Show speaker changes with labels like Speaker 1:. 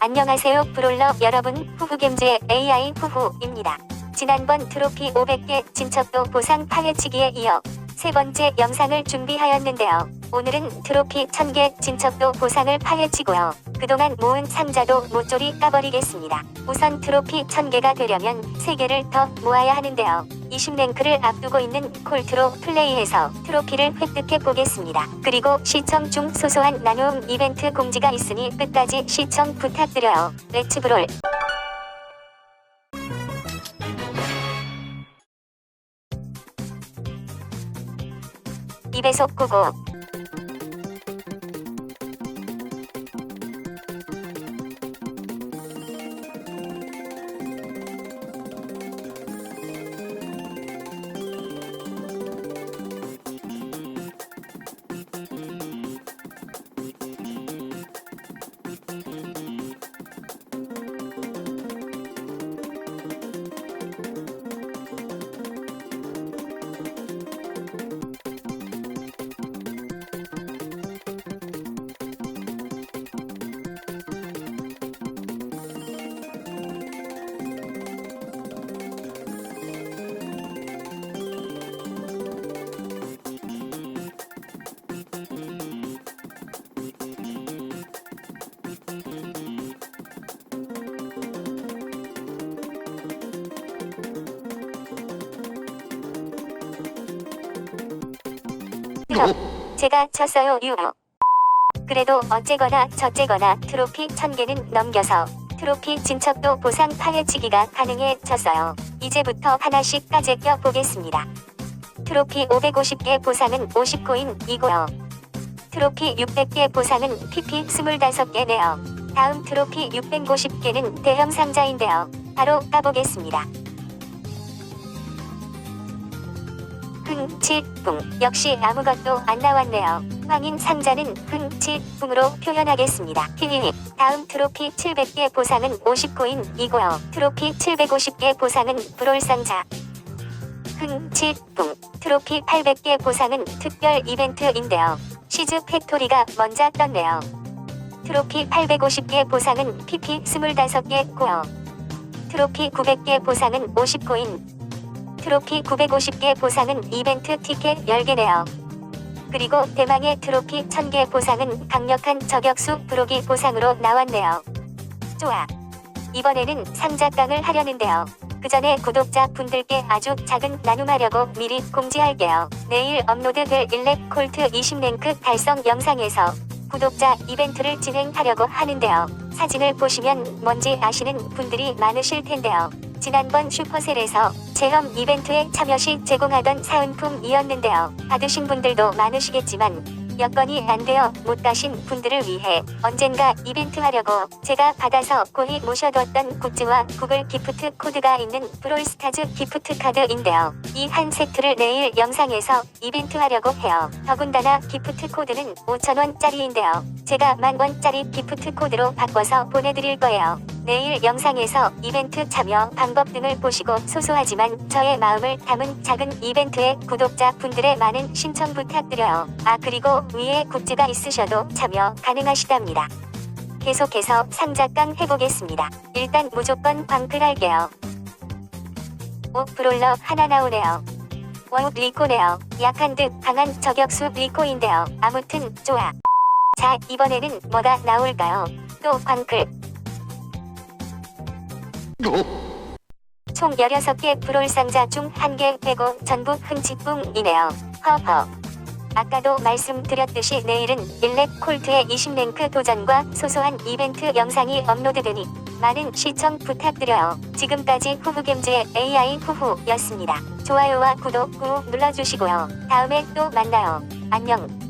Speaker 1: 안녕하세요 브롤러 여러분 후후겜즈의 AI 후후입니다. 지난번 트로피 500개 진척도 보상 파헤치기에 이어 세 번째 영상을 준비하였는데요. 오늘은 트로피 1000개 진척도 보상을 파헤치고요. 그동안 모은 상자도 모조리 까버리겠습니다. 우선 트로피 1000개가 되려면 3개를 더 모아야 하는데요. 20랭크를 앞두고 있는 콜트로 플레이해서 트로피를 획득해 보겠습니다. 그리고 시청 중 소소한 나눔 이벤트 공지가 있으니 끝까지 시청 부탁드려요. 렛츠브롤 입에속 고 고 제가 쳤어요 유호. 그래도 어째거나 저째거나 트로피 1000개는 넘겨서 트로피 진척도 보상 파헤치기가 가능해졌어요. 이제부터 하나씩 까제껴 보겠습니다. 트로피 550개 보상은 50코인이고요. 트로피 600개 보상은 PP 25개네요. 다음 트로피 650개는 대형 상자인데요. 바로 까보겠습니다. 흥치뿡 역시 아무것도 안 나왔네요. 황인 상자는 흥치뿡으로 표현하겠습니다. 히히히 다음 트로피 700개 보상은 50코인이고요. 트로피 750개 보상은 브롤 상자. 흥치뿡 트로피 800개 보상은 특별 이벤트인데요. 시즈 팩토리가 먼저 떴네요. 트로피 850개 보상은 PP 25개고요. 트로피 900개 보상은 50코인. 트로피 950개 보상은 이벤트 티켓 10개네요. 그리고 대망의 트로피 1000개 보상은 강력한 저격수 브로기 보상으로 나왔네요. 좋아. 이번에는 상자깡을 하려는데요. 그 전에 구독자 분들께 아주 작은 나눔하려고 미리 공지할게요. 내일 업로드 될 일렉 콜트 20랭크 달성 영상에서 구독자 이벤트를 진행하려고 하는데요. 사진을 보시면 뭔지 아시는 분들이 많으실 텐데요. 지난번 슈퍼셀에서 체험 이벤트에 참여 시 제공하던 사은품이었는데요. 받으신 분들도 많으시겠지만 여건이 안 되어 못 가신 분들을 위해 언젠가 이벤트 하려고 제가 받아서 고이 모셔뒀던 굿즈와 구글 기프트 코드가 있는 브롤스타즈 기프트 카드인데요. 이 한 세트를 내일 영상에서 이벤트 하려고 해요. 더군다나 기프트 코드는 5,000원짜리인데요. 제가 만원짜리 기프트 코드로 바꿔서 보내드릴 거예요. 내일 영상에서 이벤트 참여 방법 등을 보시고 소소하지만 저의 마음을 담은 작은 이벤트에 구독자 분들의 많은 신청 부탁드려요. 아 그리고 위에 굿즈가 있으셔도 참여 가능하시답니다. 계속해서 상자깡 해보겠습니다. 일단 무조건 광클 할게요. 오 브롤러 하나 나오네요. 와우 리코네요. 약한 듯 강한 저격수 리코인데요. 아무튼 좋아. 자 이번에는 뭐가 나올까요? 또 광클. 총 16개 브롤 상자 중 1개 빼고 전부 흥치뿡이네요. 허허. 아까도 말씀드렸듯이 내일은 일렉 콜트의 20랭크 도전과 소소한 이벤트 영상이 업로드되니 많은 시청 부탁드려요. 지금까지 후후겜즈의 AI 후후였습니다. 좋아요와 구독 꾹 눌러주시고요. 다음에 또 만나요. 안녕.